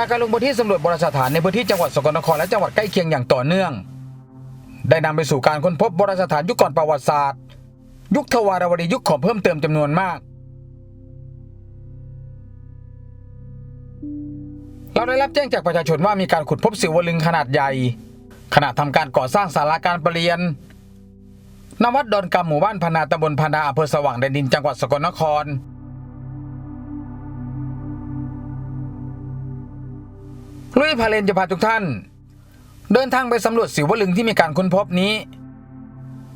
จากการลงพื้นที่สำรวจโบราณสถานในพื้นที่จังหวัดสกลนครและจังหวัดใกล้เคียงอย่างต่อเนื่อง ได้นำไปสู่การค้นพบโบราณสถานยุคก่อนประวัติศาสตร์ ยุคทวารวดียุคขอมเพิ่มเติมจำนวนมาก เราได้รับแจ้งจากประชาชนว่ามีการขุดพบศิวลึงขนาดใหญ่ขณะทำการก่อสร้างศาลาการประเรียนณวัดดอนกำหมู่บ้านพนาตำบลพนาอำเภอสว่างแดนดินจังหวัดสกลนคร ลุยพาเลนจะพาทุกท่าน เดินทางไปสำรวจศิวลึงที่มีการค้นพบนี้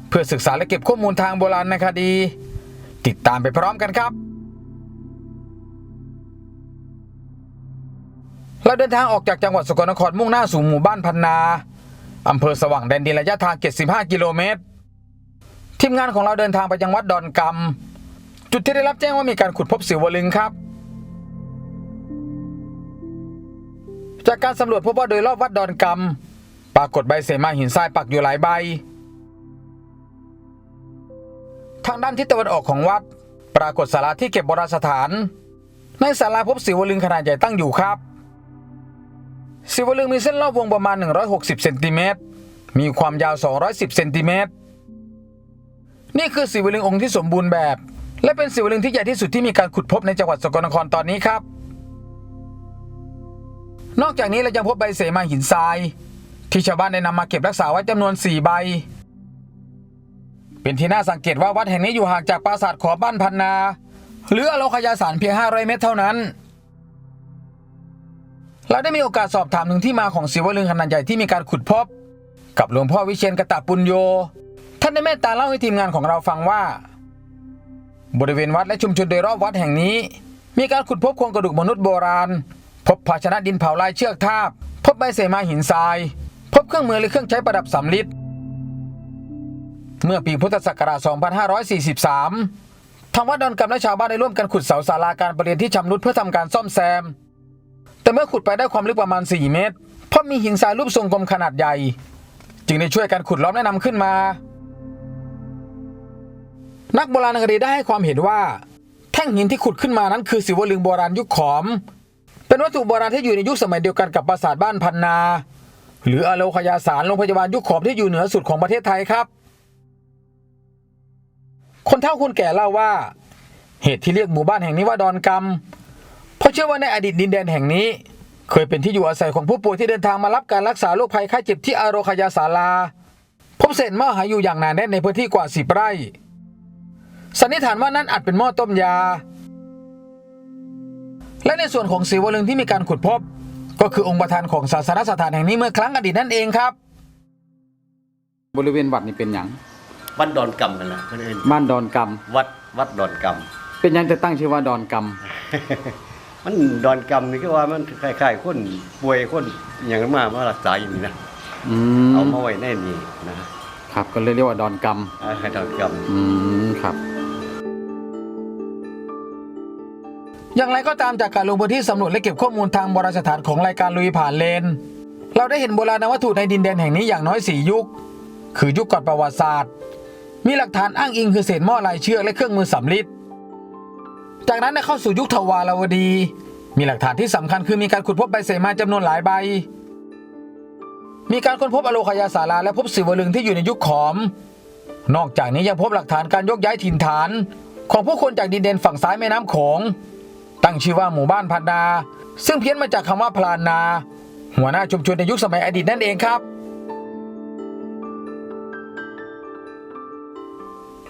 เพื่อศึกษาและเก็บข้อมูลทางโบราณในคดี ติดตามไปพร้อมกันครับ เราเดินทางออกจากจังหวัดสกลนครมุ่งหน้าสู่หมู่บ้านพันนาอำเภอสว่างแดนดินระยะทาง 75 กิโลเมตร ทีมงานของเราเดินทางไปยังวัดดอนกำจุดที่ได้รับแจ้งว่ามีการขุดพบศิวลึงครับ จากการสำรวจพบว่าโดยรอบวัดดอนกำปรากฏใบเสมาหินทรายปักอยู่หลายใบ ทางด้านทิศตะวันออกของวัด ปรากฏศาลาที่เก็บโบราณสถาน ในศาลาพบศิวลึงขนาดใหญ่ตั้งอยู่ครับ ศิวลึงมีเส้นรอบวงประมาณ 160 เซนติเมตร มีความยาว 210 เซนติเมตร นี่คือศิวลึงองค์ที่สมบูรณ์แบบ และเป็นศิวลึงที่ใหญ่ที่สุดที่มีการขุดพบในจังหวัดสกลนครตอนนี้ครับ นอกจากนี้เรายังพบใบเสมาหินทราย ที่ชาวบ้านได้นำมาเก็บรักษาไว้จำนวน 4 ใบ เป็นที่น่าสังเกตว่าวัดแห่งนี้อยู่ห่างจากปราสาทขอบ้านพันนา หรืออโลคยาสารเพียง 500 เมตรเท่านั้น เราได้มีโอกาสสอบถามถึงที่มาของศิวลึงขนาดใหญ่ที่มีการขุดพบ กับหลวงพ่อวิเชียนกตปุญโย ท่านได้เมตตาเล่าให้ทีมงานของเราฟังว่า บริเวณวัดและชุมชนโดยรอบวัดแห่งนี้ มีการขุดพบโครงกระดูกมนุษย์โบราณ พบภาชนะดินเผาลายเชือกทาบ พบใบเสมาหินทราย พบเครื่องมือและเครื่องใช้ประดับสำริดเมื่อปีพุทธศักราช 2543 ทางวัดดอนกำและชาวบ้านได้ร่วมกันขุดเสาศาลาการประเรียนที่ชำรุดเพื่อทำการซ่อมแซม แต่เมื่อขุดไปได้ความลึกประมาณ 4 เมตรพบมีหินทรายรูปทรงกลมขนาดใหญ่ จึงได้ช่วยกันขุดล้อมและนำขึ้นมา นักโบราณคดีได้ให้ความเห็นว่า แท่งหินที่ขุดขึ้นมานั้นคือศิวลึงโบราณยุคขอม เป็นวัตถุโบราณที่อยู่ในยุคสมัยเดียวกันกับปราสาทบ้านพันนา หรืออโลคยาสารโรงพยาบาลยุคขอมที่อยู่เหนือสุดของประเทศไทยครับ คนเฒ่าคนแก่เล่าว่า เหตุที่เรียกหมู่บ้านแห่งนี้ว่าดอนกำเพราะเชื่อว่าในอดีตดินแดนแห่งนี้ เคยเป็นที่อยู่อาศัยของผู้ป่วยที่เดินทางมารับการรักษาโรคภัยไข้เจ็บที่อโรคยาสาราพบเศษหม้อหายอยู่อย่างหนาแน่นในพื้นที่กว่าสิบไร่สันนิษฐานว่านั่นอาจเป็นหม้อต้มยา และในส่วนของศิวลึงที่มีการขุดพบ ก็คือองค์ประธานของศาสนสถานแห่งนี้เมื่อครั้งอดีตนั่นเองครับ บริเวณวัดนี่เป็นหยังวัดดอนกำนั่นแหละเพื่อนเอิ้นบ้านดอนกวัดวัดดอนกำเป็นหยังจะตั้งชื่อว่าดอนกำ มันดอนกำนี่คือว่ามันคล้ายๆคนป่วยคนอหย่างนั้นมามารักษาอย่างนี้นะำอืมเอามาไว้แน่นี่นะครับก็เลยเรียกว่าดอนกอ่าดอนกำอืมครับ อย่างไรก็ตามจากการลงพื้นที่สำรวจและเก็บข้อมูลทางโบราณสถานของรายการลุยผ่านเลน เราได้เห็นโบราณวัตถุในดินแดนแห่งนี้อย่างน้อยสี่ยุค คือยุคก่อนประวัติศาสตร์ มีหลักฐานอ้างอิงคือเศษหม้อลายเชือกและเครื่องมือสำริดจากนั้นได้เข้าสู่ยุคทวารวดี มีหลักฐานที่สำคัญคือมีการขุดพบใบเสมาจำนวนหลายใบ มีการค้นพบอโลคยาสาราและพบศิวลึงที่อยู่ในยุคขอม นอกจากนี้ยังพบหลักฐานการยกย้ายถิ่นฐาน ของผู้คนจากดินแดนฝั่งซ้ายแม่น้ำโขง ตั้งชื่อว่าหมู่บ้านพันนา ซึ่งเพี้ยนมาจากคำว่าพลานนา หัวหน้าชุมชนในยุคสมัยอดีตนั่นเองครับ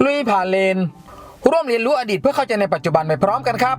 ลุยผ่านเลน ร่วมเรียนรู้อดีตเพื่อเข้าใจในปัจจุบันไปพร้อมกันครับ